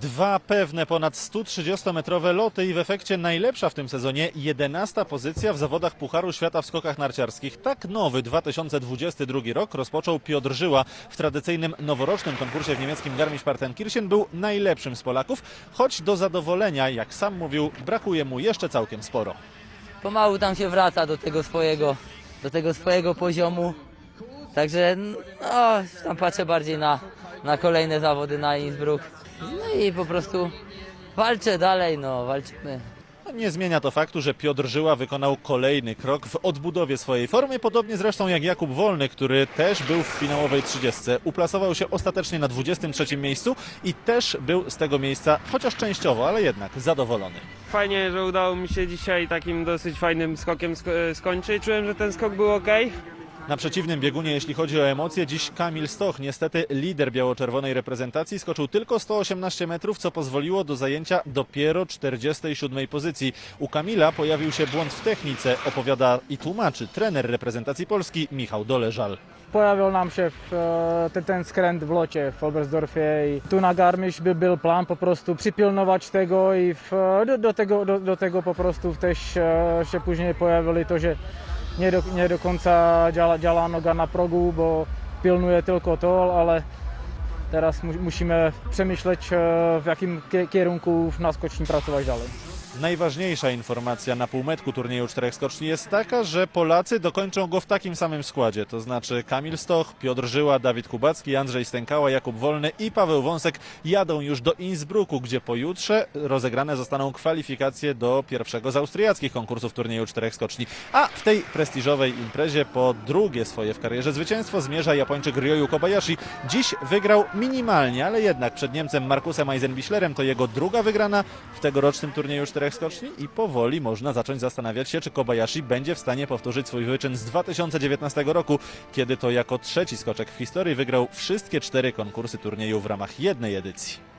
Dwa pewne ponad 130-metrowe loty i w efekcie najlepsza w tym sezonie 11 pozycja w zawodach Pucharu Świata w skokach narciarskich. Tak nowy 2022 rok rozpoczął Piotr Żyła. W tradycyjnym noworocznym konkursie w niemieckim Garmisch-Partenkirchen był najlepszym z Polaków, choć do zadowolenia, jak sam mówił, brakuje mu jeszcze całkiem sporo. pomału tam się wraca do tego swojego, do tego swojego poziomu. Także no, tam patrzę bardziej na, na kolejne zawody na Innsbruck. I po prostu walczę dalej, no walczymy. Nie zmienia to faktu, że Piotr Żyła wykonał kolejny krok w odbudowie swojej formy, podobnie zresztą jak Jakub Wolny, który też był w finałowej 30. Uplasował się ostatecznie na 23 miejscu i też był z tego miejsca, chociaż częściowo, ale jednak zadowolony. Fajnie, że udało mi się dzisiaj takim dosyć fajnym skokiem sko- e, skończyć. Czułem, że ten skok był ok. Na przeciwnym biegunie, jeśli chodzi o emocje, dziś Kamil Stoch, niestety lider biało-czerwonej reprezentacji, skoczył tylko 118 metrów, co pozwoliło do zajęcia dopiero 47 pozycji. U Kamila pojawił się błąd w technice, opowiada i tłumaczy trener reprezentacji Polski Michał Doleżal. Pojawił nam się w, e, ten, ten skręt w locie w Oberstdorfie i tu na Garmisch by był plan po prostu przypilnować tego i w, e, do, do, tego, do, do tego po prostu też e, się później pojawili to, że nie do, nie do końca działa, działa noga na progu, bo pilnuje tylko to, ale teraz mu, musimy przemyśleć e, w jakim kie- kierunku na skoczni pracować dalej. Najważniejsza informacja na półmetku turnieju czterech skoczni jest taka, że Polacy dokończą go w takim samym składzie, to znaczy Kamil Stoch, Piotr Żyła, Dawid Kubacki, Andrzej Stękała, Jakub Wolny i Paweł Wąsek jadą już do Innsbrucku, gdzie pojutrze rozegrane zostaną kwalifikacje do pierwszego z austriackich konkursów turnieju czterech skoczni. A w tej prestiżowej imprezie po drugie swoje w karierze zwycięstwo zmierza Japończyk Ryoyu Kobayashi. Dziś wygrał minimalnie, ale jednak przed Niemcem Markusem Eisenbichlerem to jego druga wygrana w tegorocznym turnieju czterech skoczni i powoli można zacząć zastanawiać się, czy Kobayashi będzie w stanie powtórzyć swój wyczyn z 2019 roku, kiedy to jako trzeci skoczek w historii wygrał wszystkie cztery konkursy turnieju w ramach jednej edycji.